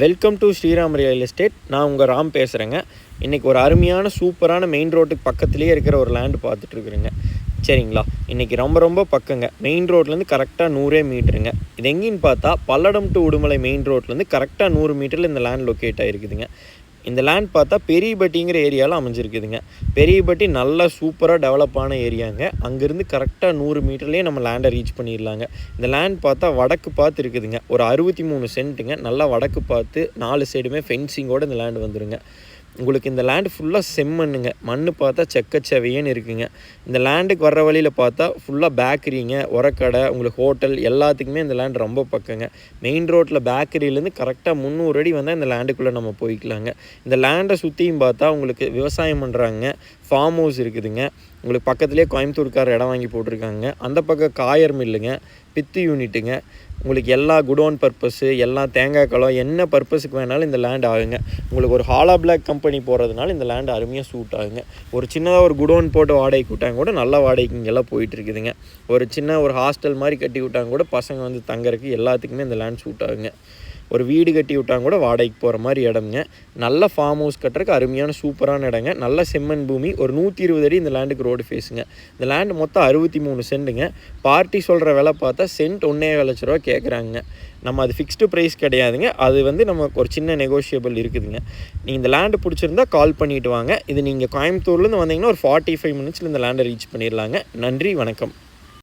Welcome to Sriram real estate நான் உங்கள் ராம் பேசுகிறேங்க இன்றைக்கி ஒரு அருமையான சூப்பரான மெயின் ரோட்டுக்கு பக்கத்துலேயே இருக்கிற ஒரு லேண்டு பார்த்துட்ருக்குறேங்க சரிங்களா? இன்றைக்கி ரொம்ப ரொம்ப பக்கங்க. மெயின் ரோட்லேருந்து கரெக்டாக நூறே மீட்டருங்க. இது எங்கேன்னு பார்த்தா பல்லடம் டு உடுமலை மெயின் ரோட்லேருந்து கரெக்டாக நூறு மீட்டரில் இந்த லேண்ட் லொக்கேட் ஆகிருக்குதுங்க இந்த லேண்ட் பார்த்தா பெரியபட்டிங்கிற ஏரியாவில் அமைஞ்சிருக்குதுங்க. பெரியபட்டி நல்லா சூப்பராக டெவலப் ஆன ஏரியாங்க. அங்கேருந்து கரெக்டாக நூறு மீட்டர்லேயே நம்ம லேண்டை ரீச் பண்ணிடலாங்க. இந்த லேண்ட் பார்த்தா வடக்கு பார்த்து இருக்குதுங்க. ஒரு அறுபத்தி மூணு சென்ட்டுங்க நல்லா வடக்கு பார்த்து நாலு சைடுமே ஃபென்சிங்கோடு இந்த லேண்ட் வந்துருங்க. உங்களுக்கு இந்த லேண்டு ஃபுல்லாக செம்மண்ணுங்க மண் பார்த்தா செக்கச்சவையன்னு இருக்குங்க. இந்த லேண்டுக்கு வர்ற வழியில் பார்த்தா ஃபுல்லாக பேக்கரிங்க உரக்கடை உங்களுக்கு ஹோட்டல் எல்லாத்துக்குமே இந்த லேண்ட் ரொம்ப பக்கங்க. மெயின் ரோட்டில் பேக்கரியிலேருந்து கரெக்டாக முந்நூறு அடி வந்தால் இந்த லேண்டுக்குள்ளே நம்ம போய்க்கலாங்க. இந்த லேண்டை சுற்றியும் பார்த்தா உங்களுக்கு விவசாயம் பண்ணுறாங்க ஃபார்ம் ஹவுஸ் இருக்குதுங்க. உங்களுக்கு பக்கத்துலேயே கோயம்புத்தூர்கார் இடம் வாங்கி போட்டிருக்காங்க. அந்த பக்கம் காயர் மில்லுங்க பித்து யூனிட்டுங்க உங்களுக்கு எல்லா குடோன் பர்பஸ்ஸு எல்லா தேங்காய் களம் என்ன பர்பஸுக்கு வேணாலும் இந்த லேண்ட் ஆகுங்க. உங்களுக்கு ஒரு ஹாலா பிளாக் கம்பெனி போகிறதுனால இந்த லேண்ட் அருமையாக சூட் ஆகுங்க. ஒரு சின்னதாக ஒரு குடோன் போட்டு வாடகைக்கு விட்டாங்க கூட நல்ல வாடகைக்கு இங்கெல்லாம் போயிட்டுருக்குதுங்க ஒரு சின்ன ஒரு ஹாஸ்டல் மாதிரி கட்டி விட்டாங்க கூட பசங்க வந்து தங்கறதுக்கு எல்லாத்துக்குமே இந்த லேண்ட் சூட் ஆகுங்க. ஒரு வீடு கட்டி விட்டாங்க கூட வாடகைக்கு போகிற மாதிரி இடம்ங்க. நல்ல ஃபார்ம் ஹவுஸ் கட்டுறதுக்கு அருமையான சூப்பரான இடங்க. நல்ல செம்மண் பூமி ஒரு நூற்றி இருபது அடி இந்த லேண்டுக்கு ரோடு ஃபேஸுங்க இந்த லேண்டு மொத்தம் அறுபத்தி மூணு சென்ட்டுங்க பார்ட்டி சொல்கிற விலை பார்த்தா சென்ட் ஒன்றே லட்ச ரூபா கேட்குறாங்க நம்ம அது ஃபிக்ஸ்டு ப்ரைஸ் கிடையாதுங்க. அது வந்து நமக்கு ஒரு சின்ன நெகோஷியபிள் இருக்குதுங்க. நீங்கள் இந்த லேண்டு பிடிச்சிருந்தா கால் பண்ணிவிட்டு வாங்க. இது நீங்கள் கோயம்புத்தூர்லேருந்து வந்தீங்கன்னா ஒரு ஃபார்ட்டி ஃபைவ் மினிட்ஸில் இந்த லேண்டை ரீச் பண்ணிடலாங்க நன்றி வணக்கம்.